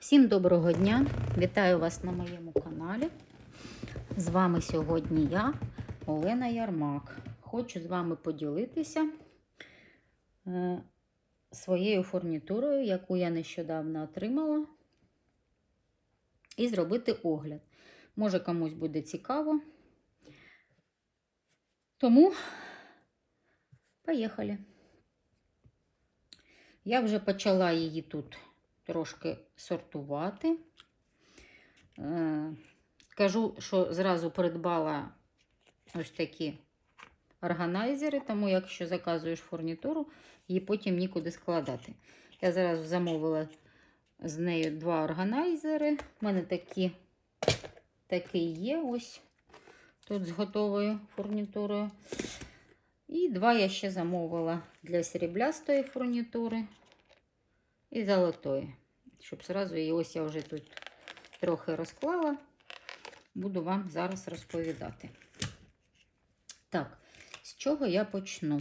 Всім доброго дня! Вітаю вас на моєму каналі. З вами сьогодні я, Олена Ярмак. Хочу з вами поділитися е, своєю фурнітурою, яку я нещодавно отримала, і зробити огляд. Може, комусь буде цікаво. Тому поїхали. Я вже почала її тут трошки сортувати. Е, Кажу, що зразу придбала ось такі органайзери, тому якщо заказуєш фурнітуру, її потім нікуди складати. Я зараз замовила з нею два органайзери. У мене такі, такий є ось тут з готовою фурнітурою. І два я ще замовила для сріблястої фурнітури і золотої. Щоб зразу її ось я вже тут трохи розклала, буду вам зараз розповідати. Так, з чого я почну?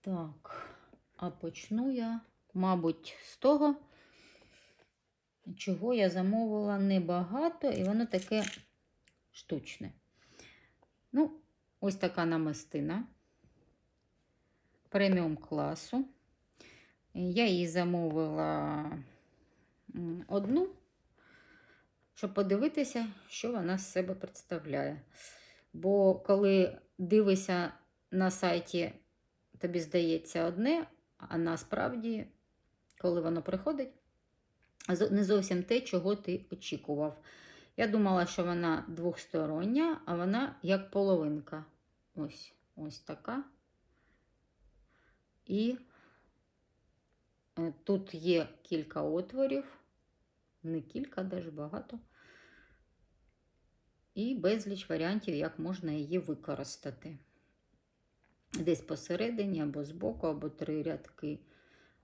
Так, а почну я, мабуть, з того, чого я замовила небагато, і воно таке штучне. Ну, ось така намистина преміум класу. Я її замовила одну, щоб подивитися, що вона з себе представляє. Бо коли дивишся на сайті, тобі здається одне, а насправді, коли воно приходить, не зовсім те, чого ти очікував. Я думала, що вона двохстороння, а вона як половинка. Ось ось така. І Тут є кілька отворів, не кілька, даже багато. І безліч варіантів, як можна її використати. Десь посередині, або збоку, або три рядки,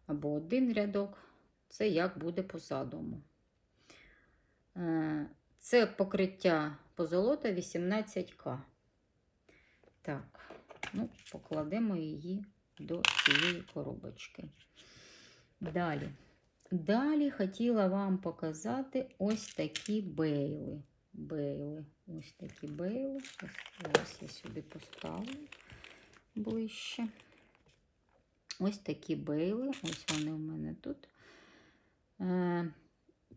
або один рядок. Це як буде по задуму. Е, це покриття позолота 18К. Так, ну, покладемо її до цієї коробочки. Далі. Далі хотіла вам показати ось такі бейли. Бейли. Ось такі бейли. Ось я сюди поставлю ближче. Ось такі бейли. Ось вони у мене тут. Е,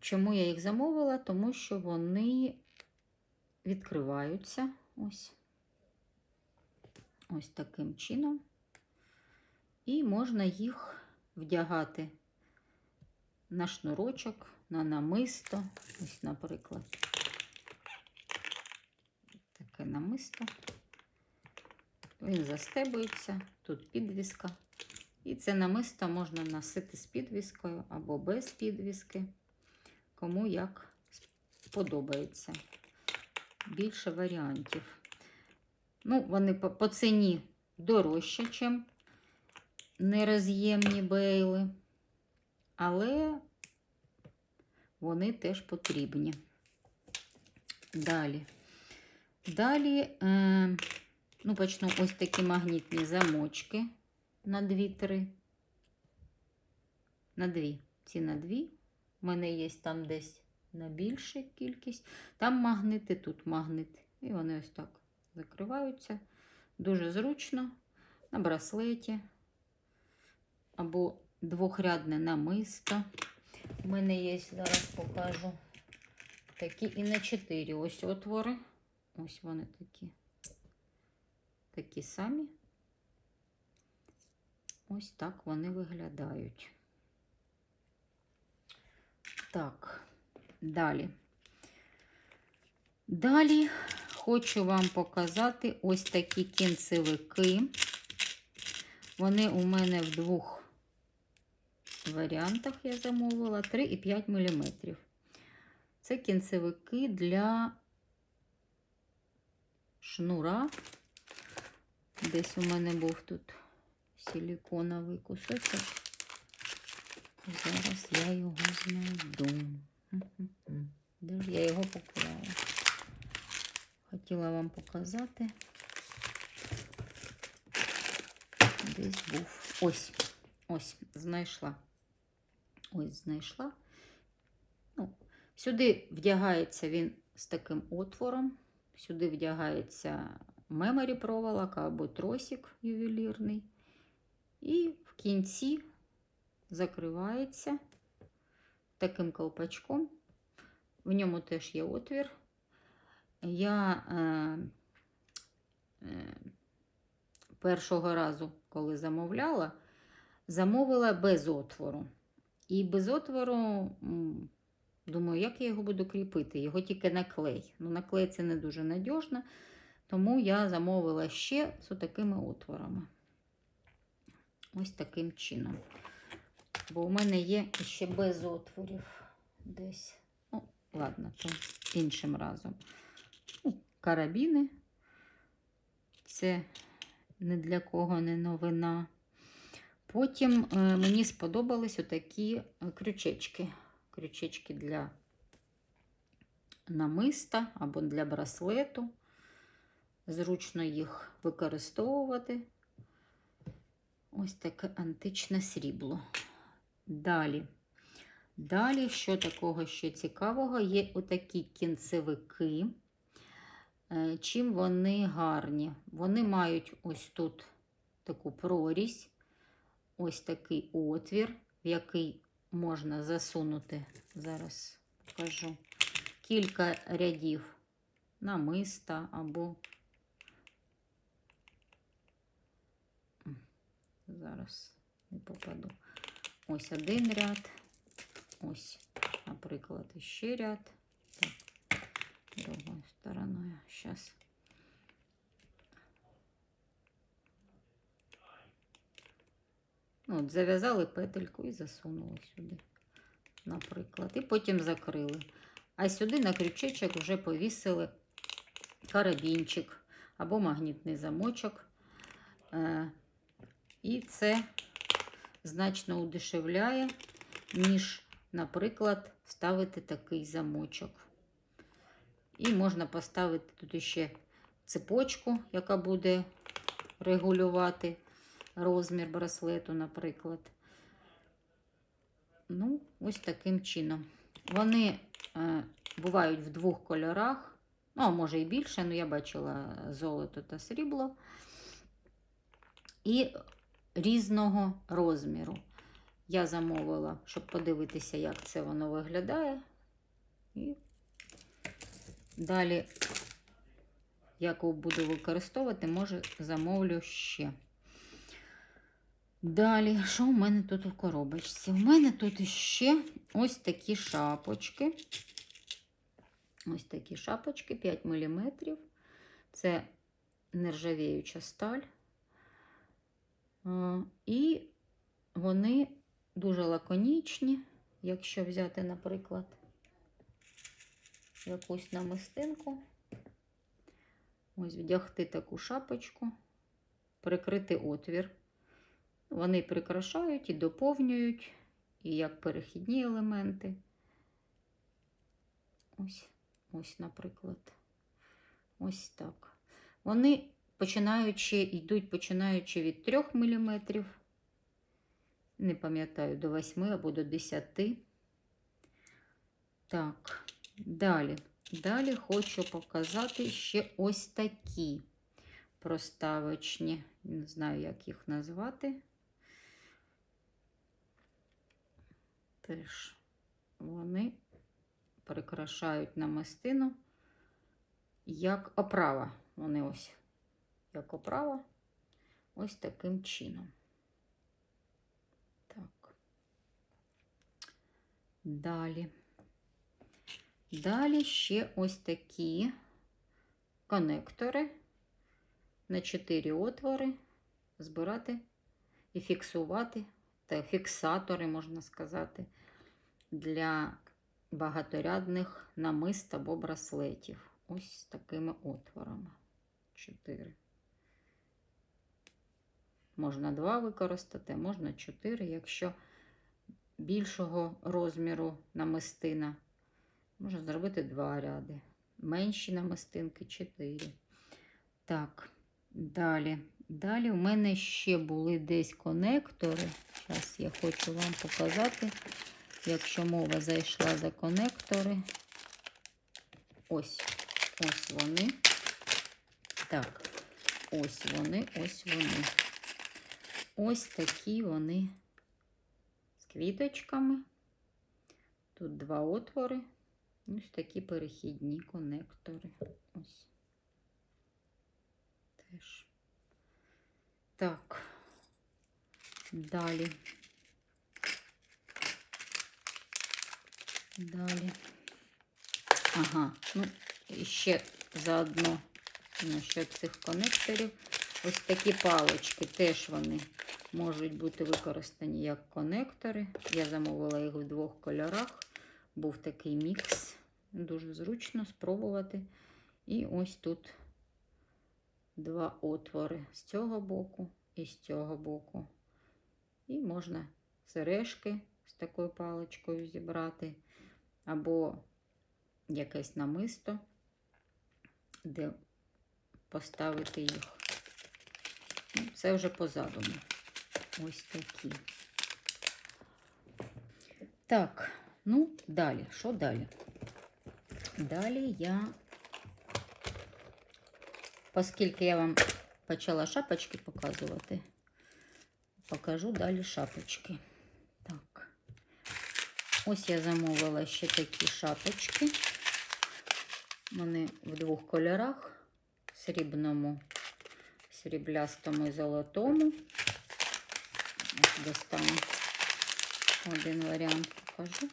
чому я їх замовила? Тому що вони відкриваються ось. Ось таким чином. І можна їх вдягати на шнурочок, на намисто. Ось, наприклад, таке намисто. Він застебується, тут підвіска. І це намисто можна носити з підвіскою або без підвіски, кому як подобається. Більше варіантів. Ну, вони по, ціні дорожче, ніж нероз'ємні бейли, але вони теж потрібні. Далі. Далі, е, ну, почну ось такі магнітні замочки на 2-3. На 2. Ці на 2. У мене є там десь на більша кількість. Там магнити, тут магнит. І вони ось так закриваються. Дуже зручно на браслеті або двохрядне намисто. У мене є, зараз покажу такі і на 4 ось отвори. Ось вони такі. Такі самі. Ось так вони виглядають. Так, далі. Далі хочу вам показати ось такі кінцевики. Вони у мене в двох варіантах я замовила 3,5 мм. Це кінцевики для шнура. Десь у мене був тут силіконовий кусочок. Зараз я його знайду. Де ж я його поклала? Хотіла вам показати. Десь був. Ось, ось, знайшла. Ось знайшла. Сюди вдягається він з таким отвором. Сюди вдягається меморі проволока або тросик ювелірний. І в кінці закривається таким колпачком. В ньому теж є отвір. Я е, е, першого разу, коли замовляла, замовила без отвору. І без отвору, думаю, як я його буду кріпити? Його тільки на клей. Ну, на клей це не дуже надіжно, тому я замовила ще з такими отворами. Ось таким чином. Бо у мене є ще без отворів десь. Ну, ладно, то іншим разом. Ну, карабіни. Це не для кого не новина. Потім е, мені сподобались отакі е, крючечки. Крючечки для намиста або для браслету. Зручно їх використовувати. Ось таке античне срібло. Далі. Далі, що такого ще цікавого, є отакі кінцевики. Е, Чим вони гарні? Вони мають ось тут таку прорізь, ось такий отвір, в який можна засунути, зараз покажу, кілька рядів намиста або зараз не попаду. Ось один ряд, ось, наприклад, ще ряд. Так, другою стороною. Зараз. От зав'язали петельку і засунули сюди, наприклад. І потім закрили. А сюди на крючечок вже повісили карабінчик або магнітний замочок. Е, І це значно удешевляє, ніж, наприклад, ставити такий замочок. І можна поставити тут ще цепочку, яка буде регулювати розмір браслету, наприклад. Ну, ось таким чином. Вони е, бувають в двох кольорах, ну, а може і більше, але я бачила золото та срібло. І різного розміру. Я замовила, щоб подивитися, як це воно виглядає. І далі, як буду використовувати, може замовлю ще. Далі, що у мене тут у коробочці? У мене тут ще ось такі шапочки. Ось такі шапочки 5 мм. Це нержавіюча сталь. І вони дуже лаконічні, якщо взяти, наприклад, якусь намистинку. Ось вдягти таку шапочку, прикрити отвір. Вони прикрашають і доповнюють, і як перехідні елементи. Ось, ось, наприклад, ось так. Вони починаючи, йдуть починаючи від 3 мм, не пам'ятаю, до 8 або до 10. Так, далі. Далі хочу показати ще ось такі проставочні, не знаю, як їх назвати. Теж вони прикрашають намистину як оправа. Вони ось як оправа, ось таким чином. Так. Далі. Далі ще ось такі конектори на 4 отвори, збирати і фіксувати, фіксатори, можна сказати, для багаторядних намист або браслетів. Ось з такими отворами. 4. Можна 2 використати, можна 4, якщо більшого розміру намистина. Можна зробити 2 ряди. Менші намистинки 4. Так, далі. Далі у мене ще були десь конектори. Зараз я хочу вам показати, якщо мова зайшла за конектори, ось, ось вони. Так, ось вони, ось вони. Ось такі вони з квіточками. Тут два отвори. Ось такі перехідні конектори. Ось. Теж. Так. Далі. Далі. Ага, ну, і ще заодно насчет цих конекторів. Ось такі палочки теж вони можуть бути використані як конектори. Я замовила їх в двох кольорах. Був такий мікс. Дуже зручно спробувати. І ось тут два отвори з цього боку і з цього боку. І можна сережки з такою паличкою зібрати, або якесь намисто, де поставити їх. Ну, Це вже по задуму. Ось такі. Так, ну, далі. Що далі? Далі я, оскільки я вам почала шапочки показувати, покажу далі шапочки. Так, ось я замовила ще такі шапочки. Вони в двох кольорах: срібному, сріблястому і золотому. Ось достану один варіант покажу.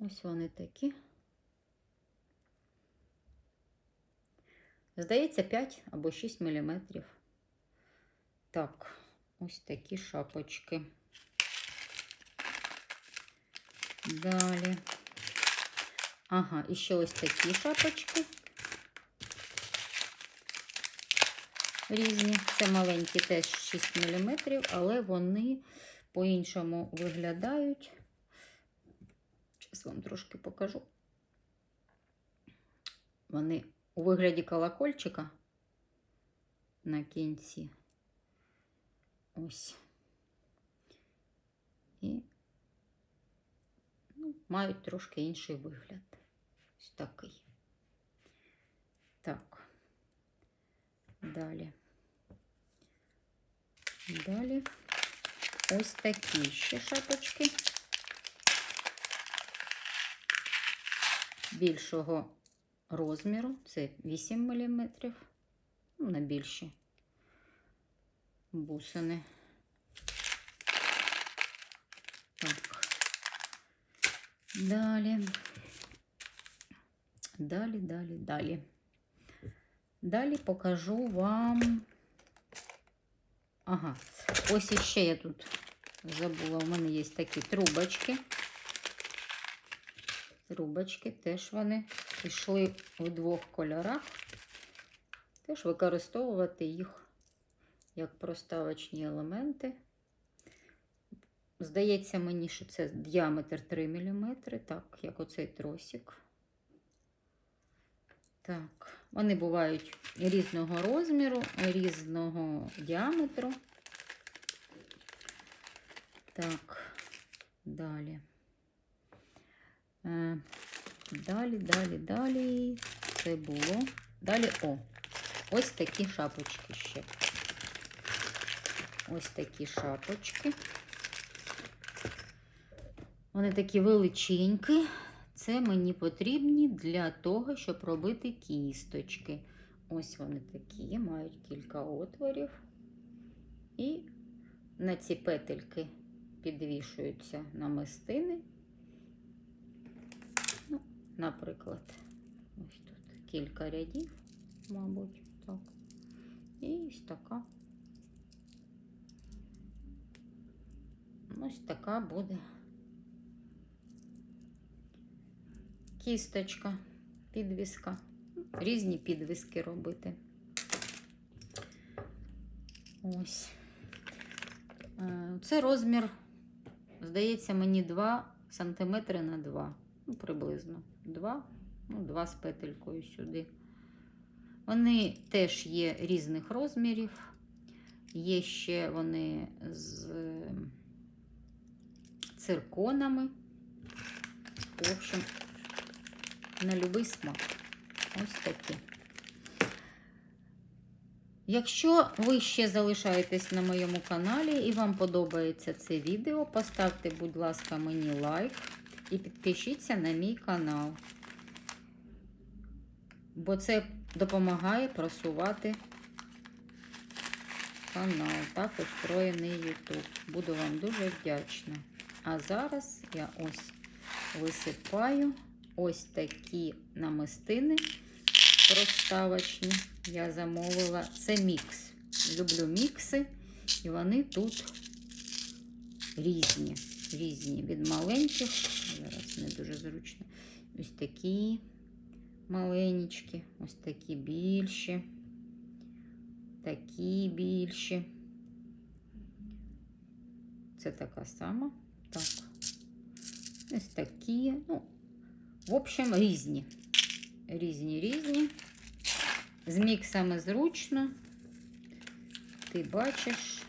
Ось вони такі. Здається, 5 або 6 мм. Так, ось такі шапочки. Далі. Ага, і ще ось такі шапочки. Різні. Це маленькі теж 6 мм, але вони по-іншому виглядають. Зараз вам трошки покажу. Вони у вигляді колокольчика на кінці. Ось. І ну, мають трошки інший вигляд. Ось такий. Так. Далі. Далі ось такі ще шапочки. Більшого розміру, це 8 мм, на більші бусини. Так. Далі. Далі, далі, далі. Далі покажу вам. Ага, ось іще я тут забула, у мене є такі трубочки. Трубочки теж вони йшли в двох кольорах. Теж використовувати їх як проставочні елементи. Здається мені, що це діаметр 3 мм, так, як оцей тросик. Так, вони бувають різного розміру, різного діаметру. Так, далі. Далі, далі, далі. Це було. Далі, о, ось такі шапочки ще. Ось такі шапочки. Вони такі величенькі. Це мені потрібні для того, щоб робити кісточки. Ось вони такі, мають кілька отворів. І на ці петельки підвішуються намистини. Наприклад, ось тут кілька рядів, мабуть, так. І ось така. Ось така буде. кісточка, підвіска. Різні підвіски робити. Ось. Е, це розмір, здається, мені 2 см на 2. Ну, приблизно 2, ну, 2 з петелькою сюди. Вони теж є різних розмірів. Є ще вони з. Цирконами. В общем, на любий смак. Ось такі. Якщо ви ще залишаєтесь на моєму каналі і вам подобається це відео, поставте, будь ласка, мені лайк і підпишіться на мій канал. Бо це допомагає просувати канал. Так устроєний YouTube. Буду вам дуже вдячна. А зараз я ось висипаю ось такі намистини проставочні. Я замовила. Це мікс. Люблю мікси, і вони тут різні. Різні від маленьких. Зараз не дуже зручно. Ось такі маленькі, ось такі більші, такі більші. Це така сама. Так. Ось такі. Ну, в общем, різні. Різні, різні. З міксами зручно. Ти бачиш,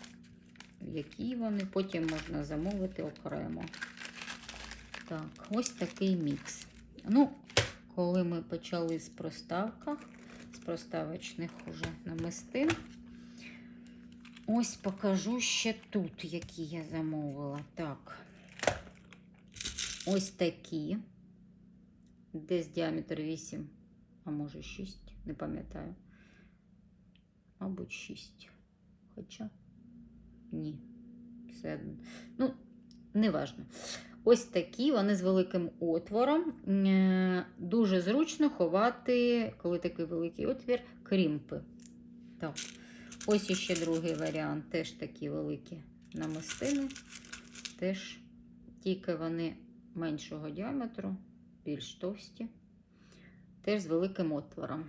які вони. Потім можна замовити окремо. Так, ось такий мікс. Ну, коли ми почали з проставках, з проставочних уже намистин, ось покажу ще тут, які я замовила. Так, ось такі, десь діаметр 8, а може 6, не пам'ятаю. Мабуть, 6. Хоча ні. Все. Ну, неважно. Ось такі, вони з великим отвором. Е, Дуже зручно ховати, коли такий великий отвір, крімпи. Так. Ось іще другий варіант. Теж такі великі намистини. Теж тільки вони меншого діаметру, більш товсті. Теж з великим отвором.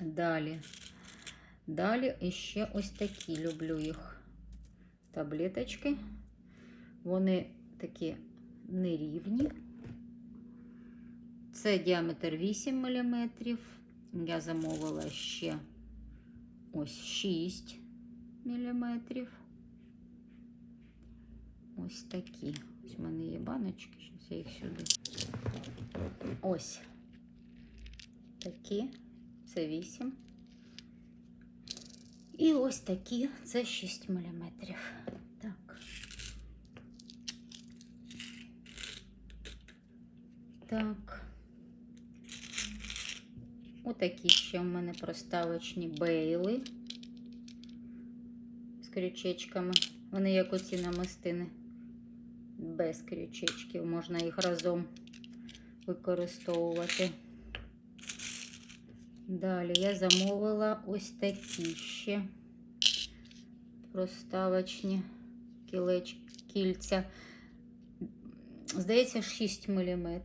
Далі. Далі іще ось такі люблю їх таблеточки. Вони такі нерівні. Це діаметр 8 мм. Я замовила ще ось 6 мм. Ось такі. Ось в мене є баночки, зараз я їх сюди. Ось такі. Це 8. І ось такі, це 6 мм. Так. Так. Отакі ще в мене проставочні бейли з крючечками. Вони як оці намистини. Без крючечків. Можна їх разом використовувати. Далі я замовила ось такі ще проставочні кілеч... кільця. Здається, 6 мм.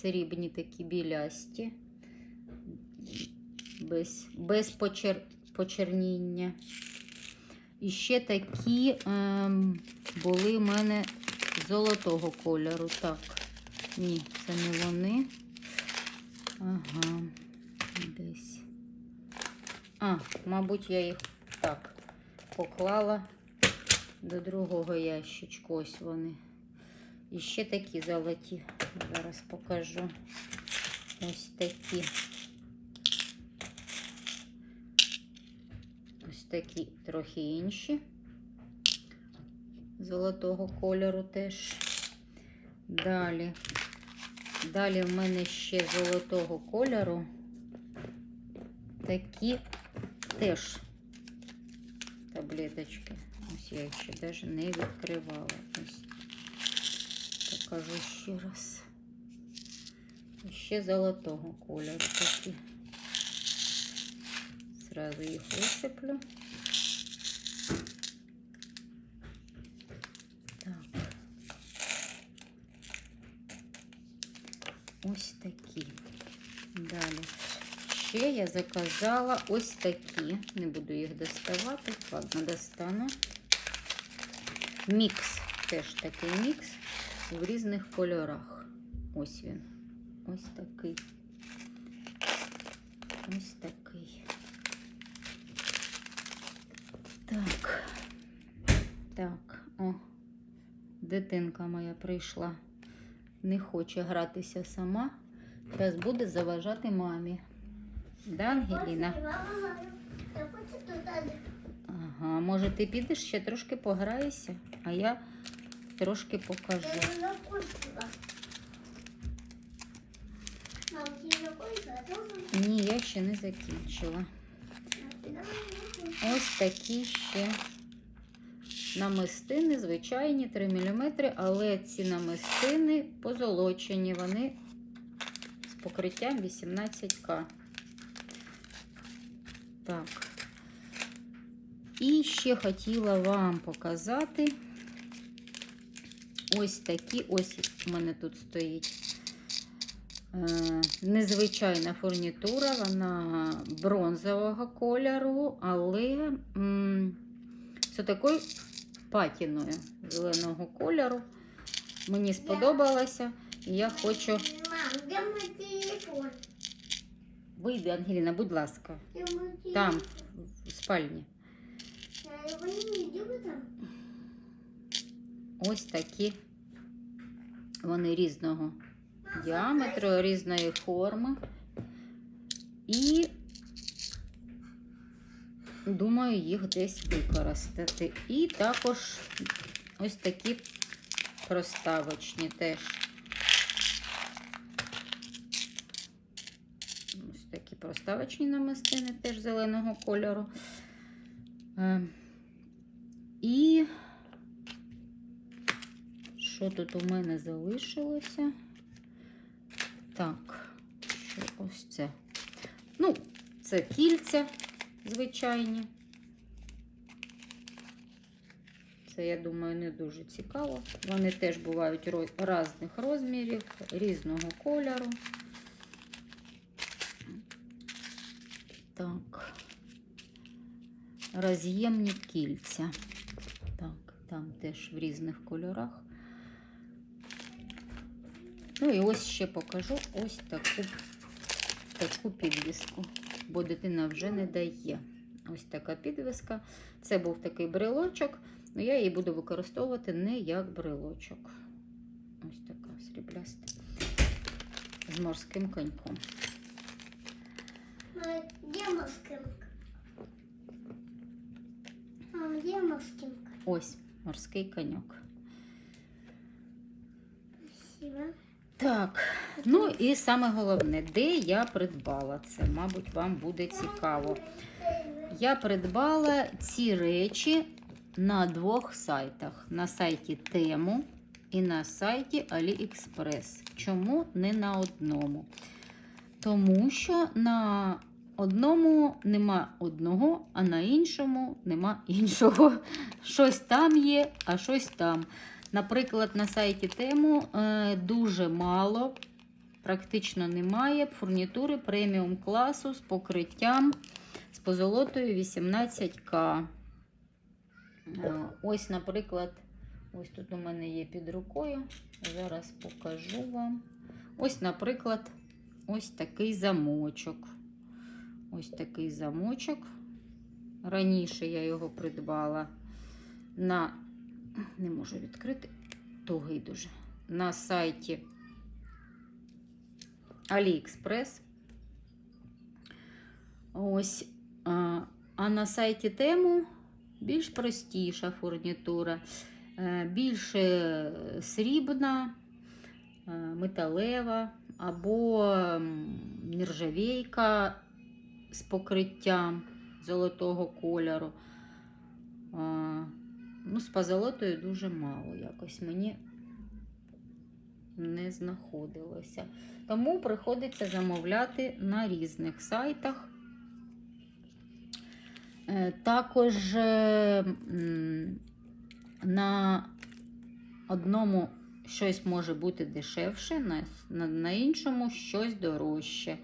Срібні такі білясті, без без почер... почерніння. І ще такі ем, були в мене золотого кольору. Так, ні, це не вони. Ага, десь. А, мабуть, я їх так поклала до другого ящичку. Ось вони. І ще такі золоті. Зараз покажу. Ось такі. Ось такі трохи інші. Золотого кольору теж. Далі. Далі в мене ще золотого кольору. Такі теж таблеточки. Ось я їх ще навіть не відкривала. Ось покажу ще раз. Ще золотого кольору такі. Зразу їх висиплю. Так. Ось такі. Далі. Ще я заказала ось такі. Не буду їх доставати. Ладно, достану. Мікс. Теж такий мікс в різних кольорах. Ось він. Ось такий. Ось такий. Так. Так, о. Дитинка моя прийшла. Не хоче гратися сама. Зараз буде заважати мамі. Да, Ангеліна? Ага, може ти підеш ще трошки пограєшся, а я трошки покажу. Ні, я ще не закінчила. Ось такі ще намистини, звичайні 3 мм, але ці намистини позолочені, вони з покриттям 18К. Так. І ще хотіла вам показати ось такі, ось у мене тут стоїть. Е, Незвичайна фурнітура, вона бронзового кольору, але з такою патіною зеленого кольору. Мені сподобалося, і я хочу. Мам, де мій телефон? Вийди, Ангеліна, будь ласка, там, в спальні. Ось такі. Вони різного діаметру, різної форми. І думаю, їх десь використати. І також ось такі проставочні теж. Ось такі проставочні намистини теж зеленого кольору. Е, І що тут у мене залишилося? Так, що ось це. Ну, це кільця звичайні. Це, я думаю, не дуже цікаво. Вони теж бувають різних розмірів, різного кольору. Так. Роз'ємні кільця. Так, там теж в різних кольорах. Ну і ось ще покажу ось таку, таку підвіску, бо дитина вже не дає. Ось така підвіска. Це був такий брелочок, але я її буду використовувати не як брелочок. Ось така срібляста з морським коньком. Де машинка? Мам, де машинка? Ось морський коньок. Спасибо. Так, ну і саме головне, де я придбала це, мабуть, вам буде цікаво. Я придбала ці речі на двох сайтах: на сайті Тему і на сайті AliExpress. Чому не на одному? Тому що на одному нема одного, а на іншому нема іншого. Щось там є, а щось там. Наприклад, на сайті Тему е, дуже мало, практично немає фурнітури преміум класу з покриттям з позолотою 18К. Е, Ось, наприклад, ось тут у мене є під рукою. Зараз покажу вам. Ось, наприклад, ось такий замочок. Ось такий замочок. Раніше я його придбала на, не можу відкрити, тугий дуже, на сайті AliExpress. Ось. А, на сайті Тему більш простіша фурнітура, е, більш е, срібна, е, металева або нержавійка з покриттям золотого кольору. Ну, з позолотою дуже мало якось мені не знаходилося. Тому приходиться замовляти на різних сайтах. Е, Також е, на одному щось може бути дешевше, на, на, на іншому щось дорожче.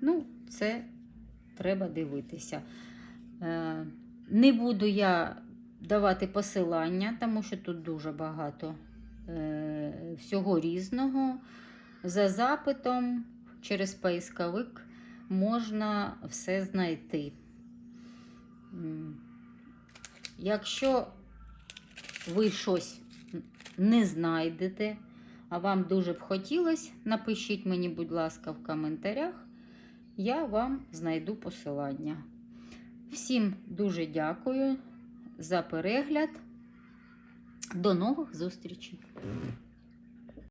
Ну, це треба дивитися. Е, Не буду я давати посилання, тому що тут дуже багато е, всього різного. За запитом через поисковик можна все знайти. Якщо ви щось не знайдете, а вам дуже б хотілося, напишіть мені, будь ласка, в коментарях. Я вам знайду посилання. Всім дуже дякую за перегляд. До нових зустрічей!